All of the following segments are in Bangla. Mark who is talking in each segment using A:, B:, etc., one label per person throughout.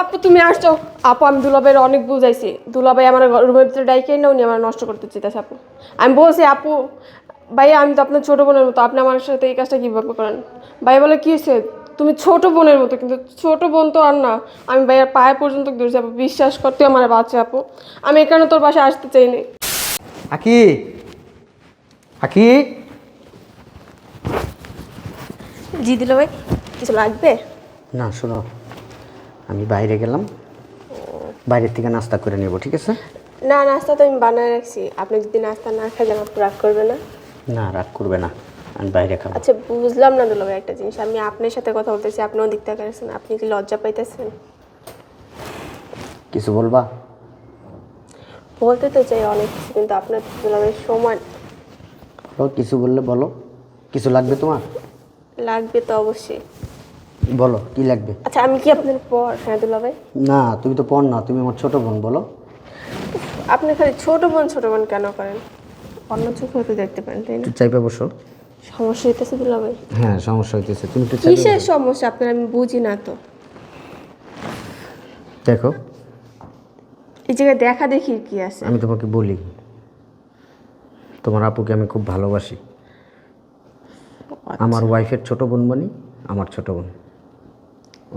A: আপু তুমি আসছো। আপু আমি দুলাভাইয়ের অনেক বুঝাইছি দুলাভাই আমার রুমের ভিতরে ডাইকে না উনি আমার নষ্ট করতে চাইতেছে আপু। আমি বলছি আপু ভাইয়া আমি তো আপনার ছোটো বোনের মতো আপনি আমার সাথে এই কাজটা কীভাবে করেন? ভাই বলে কী হয়েছে? তুমি ছোট বোনের মতো কিন্তু ছোট বোন তো আর না। আমি ভাইয়ার পায়ে পর্যন্ত দূরে আপু। বিশ্বাস করতে আমার বাচ্চা আপু। আমি এখানে তোর বাসায় আসতে চাইনি।
B: আকি আকি।
A: জি দিল ভাই কিছু লাগবে?
B: না শোনো। আমি বাইরে গেলাম। বাইরের থেকে নাস্তা করে নেব ঠিক আছে?
A: না নাস্তা তো আমি বানায় রাখছি। আপনি যদি নাস্তা না খাই যেন আপু রাগ করবে না।
B: না রাগ করবে না। আমি বাইরে খাব।
A: আচ্ছা বুঝলাম না দুলাভাই একটা জিনিস। আমি আপনার সাথে কথা বলতেছি আপনিও ওদিক থেকে আসছেন আপনি কি লজ্জা পাইতেছেন?
B: কিছু বলবা?
A: বলতে তো চাই অনেক কিছু কিন্তু আপনার দুলাভাই সময়
B: কিছু বললে বলো। কিছু লাগবে তোমার?
A: লাগবে তো অবশ্যই।
B: বলো কি লাগবে?
A: আচ্ছা আমি কি আপনার পর হ্যাঁ দুলাভাই
B: না তুমি তো পড় না তুমি আমার ছোট বোন বলো।
A: আপনি খালি ছোট বোন ছোট বোন কেন করেন? অন্য চোখে তো দেখতে পারেন তাই না?
B: একটু চাইপে বসো।
A: সমস্যা হইতেছে দুলাভাই
B: হ্যাঁ সমস্যা হইতেছে তুমি একটু চাইপে
A: কিসের সমস্যা? আপনার আমি বুঝি না তো।
B: দেখো।
A: এই জায়গায় দেখা দেখি কি আছে?
B: আমি তোমাকে বলি তোমার আপুকে আমি খুব ভালোবাসি। আমার ওয়াইফের ছোট বোন বনি আমার ছোট বোন।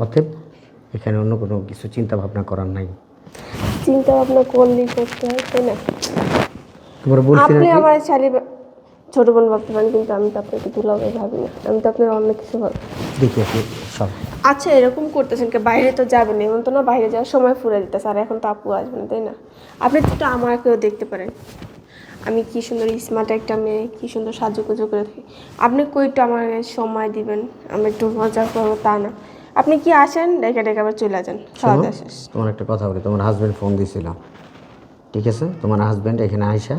B: অতএব এখানে অন্য কোনো কিছু চিন্তা ভাবনা করার নাই।
A: চিন্তা ভাবনা করলেই করতে হয় তাই না?
B: তোমার বলছি
A: আপনি আমার শালি ছোট বোন ভাবতে পারেন কিন্তু আমি তো আপনাকে দুলাভাই ভাবি না। আমি তো আপনার অন্য কিছু ভাবি।
B: দেখি আপনি সব
A: আচ্ছা এরকম করতেছেন কি? বাইরে তো যাবেন এমন তো না বাইরে যাওয়ার সময় ফুরে দিতেছে আর এখন তো আপু আসবে না তাই না? আপনি তো একটু আমাকেও দেখতে পারেন। আমি কি সুন্দর স্মার্ট একটা মেয়ে কি সুন্দর সাজুগুজু করে থাকি। আপনি কই একটু আমার সময় দিবেন আমি একটু মজা করব তা না। আপনি কি আসেন? ডেকে ডেকে আবার চলে যান। খাওয়া দাওয়া শেষ।
B: তোমার একটা কথা বলি তোমার হাজব্যান্ড ফোন দিছিল ঠিক আছে? তোমার হাজব্যান্ড এখানে আইসা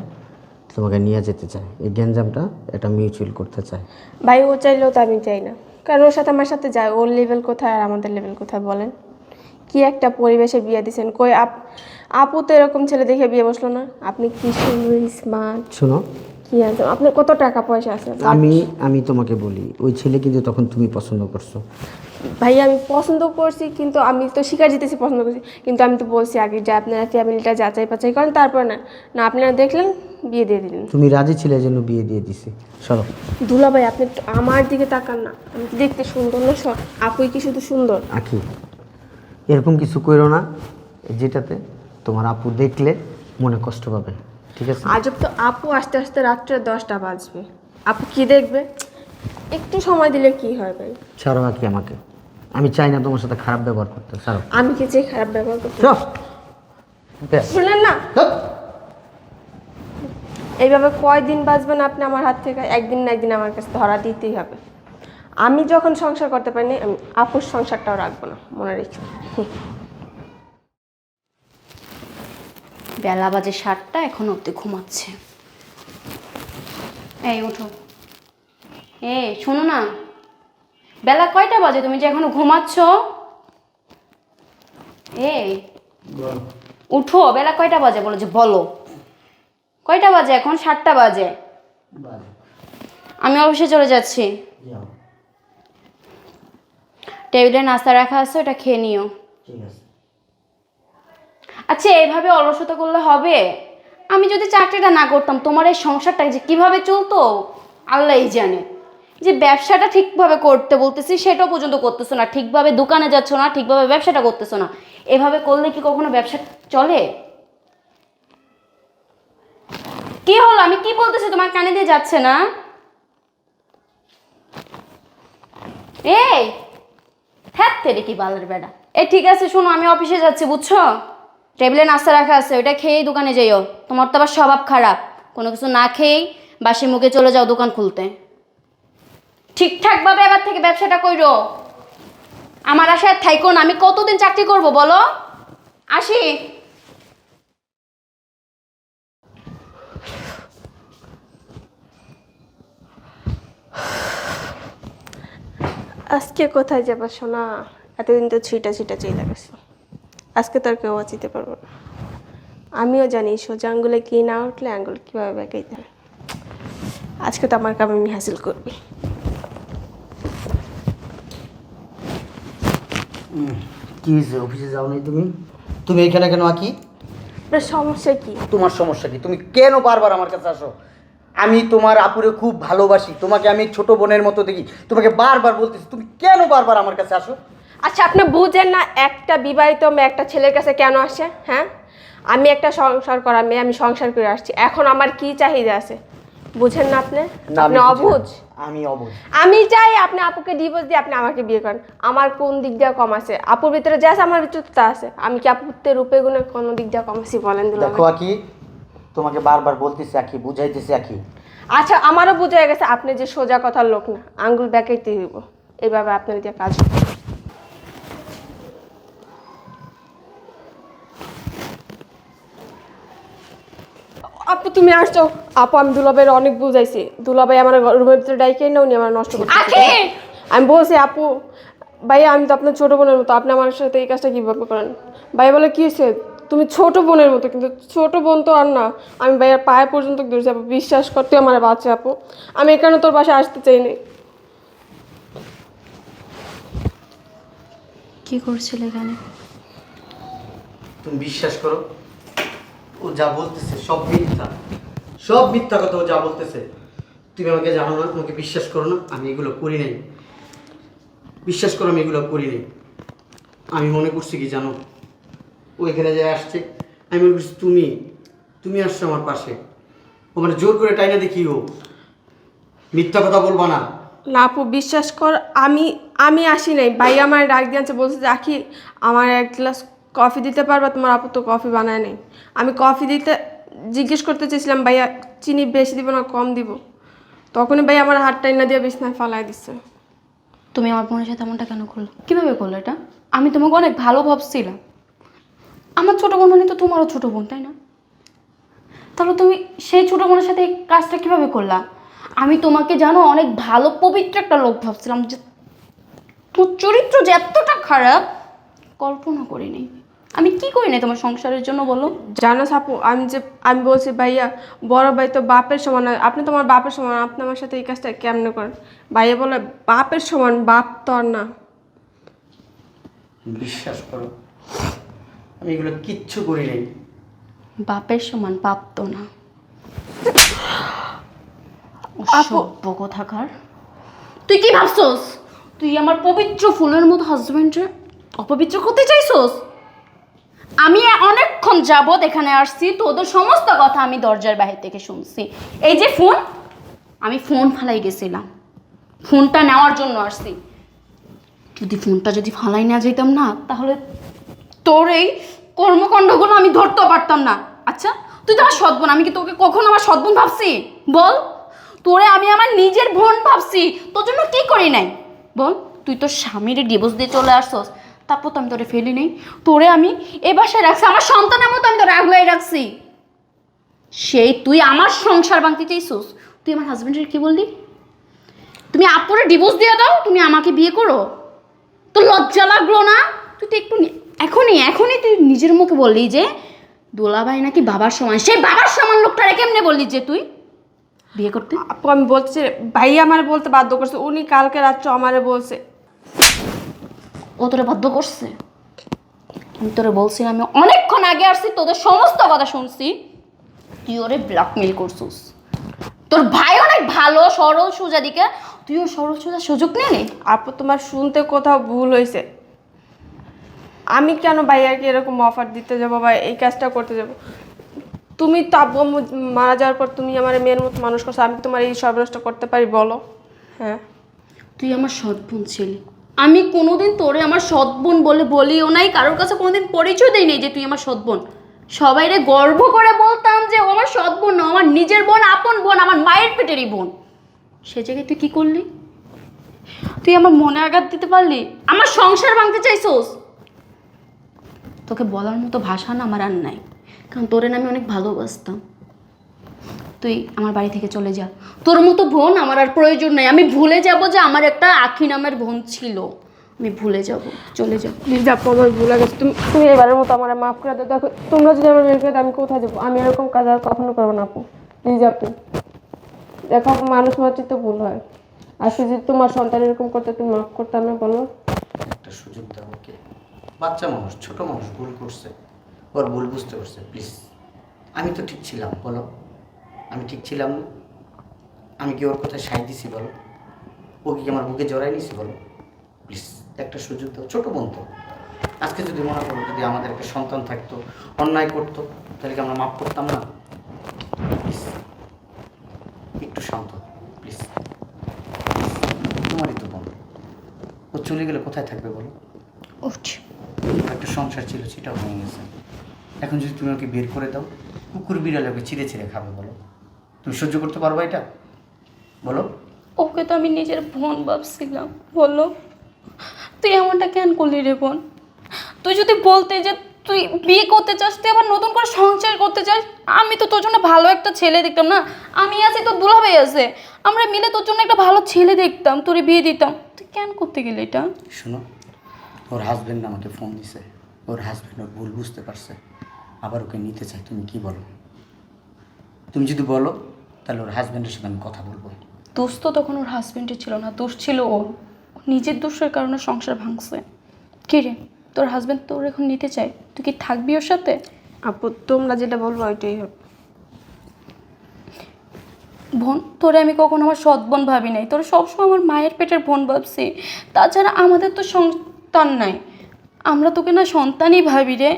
B: তোমাকে নিয়ে যেতে চায়। এই গ্যাঞ্জামটা এটা মিউচুয়াল করতে চায়।
A: ভাই ও চাইলেও তো আমি চাই না। কারণ ওর সাথে আমার সাথে যায় ওর লেভেল কোথায় আর আমাদের লেভেল কোথায় বলেন? কি একটা পরিবেশে বিয়ে দিয়েছেন কই আপ আপু তো এরকম ছেলে দেখে বিয়ে বসল না। আপনি কি সুন্দর স্মার্ট
B: শোনো।
A: কি আনছেন আপনার কত টাকা পয়সা আছে?
B: আমি আমি তোমাকে বলি ওই ছেলে কিন্তু তখন তুমি পছন্দ করছ।
A: ভাই আমি পছন্দ করছি কিন্তু আমি তো শিকার জিতেছি পছন্দ করছি। কিন্তু আমি তো বলছি আগে যে আপনারা ফ্যামিলিটা যাচাই পাচাই করেন তারপর না না আপনারা দেখলেন বিয়ে দিয়ে দিলেন।
B: তুমি রাজি ছিলে জন্য বিয়ে দিয়ে দিছি। সরো
A: দুলা ভাই আপনি একটু আমার দিকে তাকান না। আমি কি দেখতে সুন্দর না সব আপুই কি শুধু সুন্দর?
B: আখি এরকম কিছু করো না যেটাতে তোমার আপু দেখলে মনে কষ্ট পাবে ঠিক আছে?
A: আজব তো আপু আস্তে আস্তে রাত্রে দশটা বাজবে। আপু কি দেখবে? একটু সময় দিলে কি হয় ভাই?
B: ছাড়ো আখি আমাকে। আমি চাই না তোমার সাথে খারাপ ব্যবহার করতে ছাড়ো।
A: আমি কি চাই খারাপ ব্যবহার করতে?
B: ছাড়ো।
A: শুনলেন না। এইভাবে কয়দিন বাঁচবেন আপনি আমার হাত থেকে? একদিন না একদিন আমার কাছে ধরা দিতেই হবে। আমি যখন সংসার করতে পারিনি আমি আপুর সংসারটাও রাখব না মনে রেখে।
C: বেলা বাজে সাতটা এখন অব্দি ঘুমাচ্ছে। এই ওঠো। এ শোনো না। বেলা কয়টা বাজে? তুমি যে এখনও ঘুমাচ্ছ? এই উঠো বেলা কয়টা বাজে? বলো যে বলো। কয়টা বাজে এখন? সাতটা বাজে। আমি অফিসে চলে যাচ্ছি। টেবিলে নাস্তা রাখা আছে ওটা খেয়ে নিও। আচ্ছা এইভাবে অলসতা করলে হবে? আমি যদি চাকরিটা না করতাম তোমার এই সংসারটা যে কীভাবে চলতো? আল্লাহই জানে। যে ব্যবসাটা ঠিকভাবে করতে বলতেছি, সেটাও পর্যন্ত করতেছো না। ঠিকভাবে দোকানে যাচ্ছ না, ঠিকভাবে ব্যবসাটা করতেছো না। এভাবে করলে কি কখনো ব্যবসা চলে? কি হলো? আমি কি বলতেছি? তোমার কানে দিয়ে যাচ্ছে না? কি বালের বেড়া। এ, ঠিক আছে, শোনো, আমি অফিসে যাচ্ছি, বুঝছ? টেবিলে নাস্তা রাখা আছে, ওইটা খেয়েই দোকানে যাইও। তোমার তো আবার স্বভাব খারাপ। কোনো কিছু না খেয়েই বাসি মুখে চলে যাও দোকান খুলতে। ঠিকঠাকভাবে এবার থেকে ব্যবসাটা কইরো। আমার আশায় থাইকো না, আমি কতদিন চাকরি করব বলো? আসি।
A: আজকে কোথায় যাবা সোনা? এতদিন তো ছিটা ছিটা চেয়ে গেছে আজকে তো আর কেউ বাঁচিতে পারব না। আমিও জানি সোজা আঙ্গুলে কি না উঠলে আঙ্গুল কীভাবে বেঁকাইতে হয়। আজকে তো আমার কাম আমি হাসিল করবি।
B: কি হয়েছে? অফিসে যাও নাই তুমি? তুমি এখানে কেন আঁকি?
A: আপনার সমস্যা কি?
B: তোমার সমস্যা কি? তুমি কেন বারবার আমার কাছে আসো? আমি তোমার আপুরে খুব ভালোবাসি। তোমাকে আমি ছোট বোনের মতো দেখি। তোমাকে বারবার বলতেছি তুমি কেন বারবার আমার কাছে আসো?
A: আচ্ছা আপনি বুঝেন না একটা বিবাহিত মেয়ে একটা ছেলের কাছে কেন আসে হ্যাঁ? আমি একটা সংসার করা মেয়ে আমি সংসার করে আসছি। এখন আমার কি চাহিদা আছে? বুঝেন না আপনি? আপনি। অবুঝ?
B: আমি অবুঝ।
A: আমি চাই আপনি আপুকে ডিভোর্স দিয়ে আপনি আমাকে বিয়ে করেন। আমার কোন দিক দিয়ে কম আছে? আপুর ভিতরে যা আছে আমার ভিতরে তা আছে। আমি কি আপুতে রূপে গুণে কোনো দিক দিয়ে কম আছি বলেন দুলাভাই?
B: দেখো আকি তোমাকে বারবার বলতেছি আকি বুঝাইতেছি আকি।
A: আচ্ছা আমারও বুঝে গেছে আপনি যে সোজা কথার লোক না আঙ্গুল ব্যাকাইতে দিব এইভাবে আপনার দিয়ে কাজ আপু তুমি আসছো। আপু আমি দুলাভাইয়ের অনেক বুঝাইছি দুলাভাই আমার রুমের ভিতরে ডাইকে না উনি আমার নষ্ট করতে
C: আখি!
A: আমি বলছি আপু ভাইয়া আমি তো আপনার ছোট বোনের মতো আপনি আমার সাথে এই কাজটা কীভাবে করেন? ভাইয়া বলে কী হয়েছে? তুমি ছোট বোনের মতো কিন্তু ছোট বোন তো আর না। আমি ভাইয়ার পায়ে পর্যন্ত দূরছি আপু বিশ্বাস করতে আমার বাচ্চা আপু। আমি এখানে তোর বাসায় আসতে চাইনি।
C: কি করছিল এখানে?
B: তুমি বিশ্বাস করো ও যা বলতেছে, সব মিথ্যা। সব মিথ্যা কথা ও যা বলতেছে, তুমি আমাকে জানো না, আমাকে বিশ্বাস করো না, আমি এগুলো করি নাই। বিশ্বাস করো, আমি এগুলো করি নাই। আমি মনে করছি কি জানো? ও এখানে যে আসছে, আমি মনে করছি তুমি তুমি আসছো আমার পাশে। ও মানে জোর করে টাইনা দেখি ও। মিথ্যা কথা বলবা না।
A: না আপু বিশ্বাস কর, আমি আমি আসি নাই। ভাই আমার ডাক দিয়েছে, বলছে যে, আখি, আমার এক গ্লাস কফি দিতে পারবা? তোমার আপু তো কফি বানায় নেই। আমি কফি দিতে জিজ্ঞেস করতে চেয়েছিলাম, ভাইয়া, চিনি বেশি দিব না, কম দিব? তখনই ভাই আমার হাত টাইনা দিয়ে বিছনায় ফালাই দিচ্ছে
C: তুমি আমার বোনের সাথে এমনটা কেন করল? কীভাবে করল এটা? আমি তোমাকে অনেক ভালো ভাবছিলাম। আমার ছোটো বোন মানে তো তোমারও ছোটো বোন, তাই না? তাহলে তুমি সেই ছোটো বোনের সাথে এই কাজটা কীভাবে করলা? আমি তোমাকে জানো অনেক ভালো, পবিত্র একটা লোক ভাবছিলাম যে তোর চরিত্র যে এতটা খারাপ, কল্পনা করিনি। আমি কি করি নাই তোমার সংসারের জন্য বলো?
A: জানো আপু আমি যে আমি বলছি ভাইয়া বড় ভাই তো বাপের সমান না। আপনি তো আমার বাপের সমান আপনি আমার সাথে এই কাজটা কেমনে করেন? ভাইয়া বলে বাপের সমান বাপ তো আর না।
B: বিশ্বাস করো আমি এগুলো কিচ্ছু করি নাই।
C: বাপের সমান পাপ তো না। অসভ্য কোথাকার। তুই কি ভাবছস? তুই আমার পবিত্র ফুলের মতো হাজবেন্ডে অপবিত্র করতে চাইছস? আমি অনেকক্ষণ যাবৎ এখানে আসছি তোদের সমস্ত কথা আমি দরজার বাহির থেকে শুনছি। এই যে ফোন, আমি ফোন ফালাই গেছিলাম। ফোনটা নেওয়ার জন্য আসছি। যদি ফোনটা যদি ফালাই না যেতাম না, তাহলে তোর এই কর্মকাণ্ডগুলো আমি ধরতেও পারতাম না। আচ্ছা তুই তো আমার সৎবোন আমি কি তোকে কখন আমার সৎবোন ভাবছি? বল। তোরে আমি আমার নিজের বোন ভাবছি। তোর জন্য কি করি নাই? বল, তুই তোর স্বামীর ডিভোর্স দিয়ে চলে আসছস। তারপর তো আমি তোরে ফেলি নেই। তোরে আমি এ বাসায় রাখছি, আমার সন্তানের মতো আমি তোরে আগলাই রাখছি। সেই তুই আমার সংসার ভাঙতে চাইছস, তুই আমার হাজব্যান্ডের কি বললি? তুমি আপুরে ডিভোর্স দিয়ে দাও, তুমি আমাকে বিয়ে করো। তো লজ্জা লাগল না? তুই তো একটু এখনই এখনই তুই নিজের মুখে বললি যে, দোলাভাই নাকি বাবার সমান। সেই বাবার সমান লোকটারে কেমনে বললি যে তুই? বিয়ে করতে?
A: আপু, আমি বলছি ভাই আমার বলতে বাধ্য করছে, উনি কালকে রাত্রে আমারে বলছে
C: ও তোরে বাধ্য করছে। আমি তোরে বলছি আমি অনেকক্ষণ আগে আসছি তোদের সমস্ত কথা শুনছি। তুই ওরে ব্ল্যাকমেল করছিস। তোর ভাই অনেক ভালো সরল সোজা দিকে। তুইও সরল সোজা সুযোগ নিলি
A: আপু তোমার শুনতে কোথাও ভুল হয়েছে। আমি কেন ভাইয়াকে এরকম অফার দিতে যাব বা এই কাজটা করতে যাব? তুমি তো আব্বু মারা যাওয়ার পর তুমি আমার মেয়ের মতো মানুষ করছ আমি তোমার এই সর্বনাশটা করতে পারি বলো? হ্যাঁ।
C: তুই আমার সৎ বোন ছিলি। আমি কোনোদিন তোরে আমার সৎ বোন বলে বলিও নাই, কারোর কাছে কোনোদিন পরিচয় দেই নাই যে তুই আমার সৎ বোন। সবাইরে গর্ব করে বলতাম যে ও আমার সৎ বোন না আমার নিজের বোন, আপন বোন, আমার মায়ের পেটেরই বোন। সে জায়গায় তুই কি করলি? তুই আমার মনে আঘাত দিতে পারলি? আমার সংসার ভাঙতে চাইছোস? তোকে বলার মতো ভাষা না আমার আর নাই, কারণ তোরে না আমি অনেক ভালোবাসতাম। তুই আমার বাড়ি থেকে চলে যা। তোর মতো বোন আমার আর প্রয়োজন নাই। আমি ভুলে যাব যে আমার একটা আখি নামের বোন ছিল। আমি ভুলে যাব চলে যাব।
A: প্লিজ আপু আমার ভুল গেছে। তুমি তুমি এবারের মতো আমার মাফ করে দাও। দেখো তোমরা যদি আমার বের করে দাও আমি কোথায় যাব? আমি এরকম কাজ আর কখনো করব না আপু। প্লিজ আপু। দেখো মানুষ মাত্রই তো ভুল হয়। আর যদি তোমার সন্তান এরকম করতে তুমি মাফ করতে না বলো।
B: একটা সুযোগ দাও কে বাচ্চা মানুষ ছোট মানুষ ভুল করছে। ওর ভুল বুঝতে পারছে প্লিজ। আমি তো ঠিক ছিলাম বলো। আমি ঠিক ছিলাম না। আমি কি ওর কথায় সাই দিছি বলো? ও কি আমার বুকে জড়াই নিছি বলো? প্লিজ একটা সুযোগ দাও ছোটো বোন তো। আজকে যদি মনে করো যদি আমাদের একটা সন্তান থাকতো অন্যায় করতো তাহলে কি আমরা মাফ করতাম না? প্লিজ একটু শান্ত প্লিজ। তোমারই তো বোন। ও চলে গেলে কোথায় থাকবে বলো? একটা সংসার ছিল সেটাও ভেঙে গেছে। এখন যদি তুমি ওকে বের করে দাও কুকুর বিড়ালে ওকে চিড়ে চিড়ে খাবে বলো। তুমি সহ্য করতে পারবা এটা? বলো।
C: ওকে তো আমি নিজের বোন ভাবছিলাম। বলল তুই এমনটা কেন করলি রে বোন? তুই যদি বলতে যে তুই বিয়ে করতে চাস তুই আবার নতুন করে সংসার করতে চাস আমি তো তোর জন্য ভালো একটা ছেলে দেখতাম না? আমি আছি তোর দুলাভাই আছে। আমরা মিলে তোর জন্য একটা ভালো ছেলে দেখতাম তোরে বিয়ে দিতাম। তুই কেন করতে গেলি এটা?
B: শোনো ওর হাজব্যান্ড আমাকে ফোন দিছে। ওর হাজব্যান্ড ওর ভুল বুঝতে পারছে। আবার ওকে নিতে চাই তুমি কি বলো? তুমি যদি বলো তাহলে ওর হাজব্যান্ডের সাথে আমি কথা বলব
C: দোষ তো তখন ওর হাজবেন্ডে ছিল না দোষ ছিল ওর। ও নিজের দোষের কারণে সংসার ভাঙছে। কি রে তোর হাজবেন্ড তোর এখন নিতে চাই তুই কি থাকবি ওর সাথে?
A: আপু তোমরা যেটা বলব ওইটাই হবে।
C: বোন তোরে আমি কখনো আমার সৎ বোন ভাবি নাই। তোর সবসময় আমার মায়ের পেটের বোন ভাবছি। তাছাড়া আমাদের তো সন্তান নাই। আমরা তোকে না সন্তানই ভাবি রে।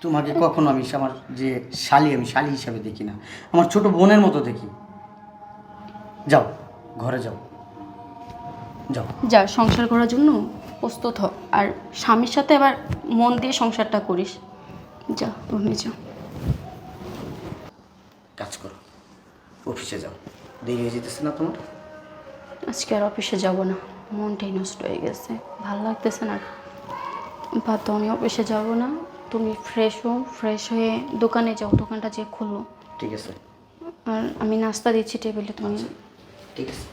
B: তোমাকে কখনো আমি আমার যে শালি আমি শালি হিসাবে দেখি না। আমার ছোট বোনের মতো দেখি। যাও ঘরে যাও। যাও।
C: যা সংসার করার জন্য প্রস্তুত হ। আর স্বামীর সাথে আবার মন দিয়ে সংসারটা করিস। যা তুমি যা।
B: কাজ করো। অফিসে যাও। দেরি হয়ে যেতেছে না তোমার?
C: আজকে আর অফিসে যাব না। মনটাই নষ্ট হয়ে গেছে। ভালো লাগতেছে না। বাদ দাও, আমি অফিসে যাব না। তুমি ফ্রেশ হও ফ্রেশ হয়ে দোকানে যাও দোকানটা যে খুললো।
B: ঠিক আছে।
C: আর আমি নাস্তা দিচ্ছি টেবিলে তুমি
B: ঠিক আছে।